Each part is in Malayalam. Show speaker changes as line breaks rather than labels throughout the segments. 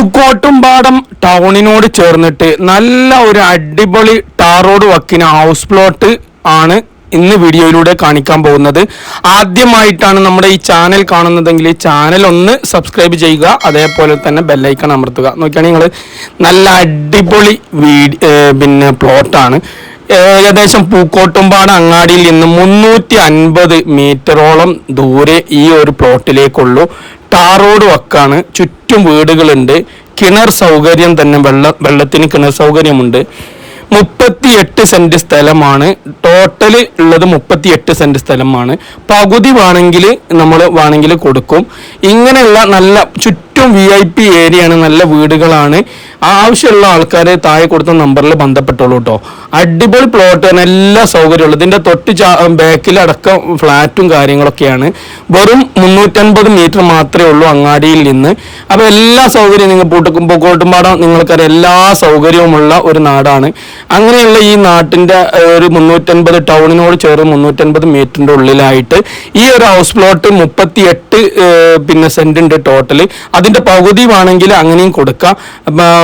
പൂക്കോട്ടുംപാടം ടൗണിനോട് ചേർന്നിട്ട് നല്ല ഒരു അടിപൊളി ടാർ റോഡ് വക്കിന് ഹൗസ് പ്ലോട്ട് ആണ് ഇന്ന് വീഡിയോയിലൂടെ കാണിക്കാൻ പോകുന്നത്. ആദ്യമായിട്ടാണ് നമ്മുടെ ഈ ചാനൽ കാണുന്നതെങ്കിൽ ഈ ചാനൽ ഒന്ന് സബ്സ്ക്രൈബ് ചെയ്യുക അതേപോലെ തന്നെ ബെല്ലൈക്കൺ അമർത്തുക. നോക്കിയാണെങ്കിൽ നിങ്ങൾ നല്ല അടിപൊളി വീട് പിന്നെ പ്ലോട്ടാണ് ഏകദേശം പൂക്കോട്ടുംപാട് അങ്ങാടിയിൽ നിന്ന് മുന്നൂറ്റി അൻപത് മീറ്ററോളം ദൂരെ ഈ ഒരു പ്ലോട്ടിലേക്കുള്ളൂ. Tar road വക്കാണ്. ചുറ്റും വീടുകളുണ്ട്. കിണർ സൗകര്യം തന്നെ വെള്ളം വെള്ളത്തിന് കിണർ സൗകര്യമുണ്ട്. മുപ്പത്തിയെട്ട് സെന്റ് സ്ഥലമാണ്. ടോട്ടൽ ഉള്ളത് മുപ്പത്തിയെട്ട് സെന്റ് സ്ഥലമാണ്. പകുതി വേണമെങ്കിൽ നമ്മൾ വേണമെങ്കിൽ കൊടുക്കും. ഇങ്ങനെയുള്ള നല്ല ചുറ്റും വി ഐ പി ഏരിയയാണ് നല്ല വീടുകളാണ്. ആവശ്യമുള്ള ആൾക്കാരെ താഴെ കൊടുത്ത നമ്പറിൽ ബന്ധപ്പെട്ടോളൂ കേട്ടോ അടിപൊളി പ്ലോട്ട് എല്ലാ സൗകര്യമുള്ളൂ ഇതിന്റെ തൊട്ട് ബാക്കിലടക്കം ഫ്ലാറ്റും കാര്യങ്ങളൊക്കെയാണ്. വെറും മുന്നൂറ്റൻപത് മീറ്റർ മാത്രമേ ഉള്ളൂ അങ്ങാടിയിൽ നിന്ന്. അപ്പോൾ എല്ലാ സൗകര്യവും നിങ്ങൾ പൂട്ടുക്കും പൂക്കോട്ടുംപാടം നിങ്ങൾക്കറിയാം എല്ലാ സൗകര്യവുമുള്ള ഒരു നാടാണ്. അങ്ങനെയുള്ള ഈ നാട്ടിന്റെ ഒരു മുന്നൂറ്റൻപത് ടൗണിനോട് ചേർന്ന് മുന്നൂറ്റൻപത് മീറ്ററിന്റെ ഉള്ളിലായിട്ട് ഈ ഒരു ഹൗസ് പ്ലോട്ട് മുപ്പത്തി എട്ട് പിന്നെ സെന്റ് ഉണ്ട് ടോട്ടൽ അതിന്റെ പകുതി വേണമെങ്കിൽ അങ്ങനെയും കൊടുക്കാം.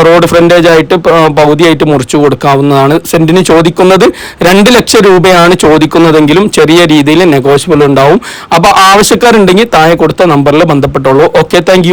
റോഡ് ഫ്രണ്ടേജ് ആയിട്ട് പകുതിയായിട്ട് മുറിച്ചു കൊടുക്കാവുന്നതാണ് സെന്റിന് ചോദിക്കുന്നത്. രണ്ട് ലക്ഷം രൂപയാണ് ചോദിക്കുന്നതെങ്കിലും ചെറിയ രീതിയിൽ നെഗോഷ്യബിൾ ഉണ്ടാവും. അപ്പൊ ആവശ്യക്കാരുണ്ടെങ്കിൽ താഴെ കൊടുത്ത നമ്പറിൽ ബന്ധപ്പെട്ടോളൂ. Okay thank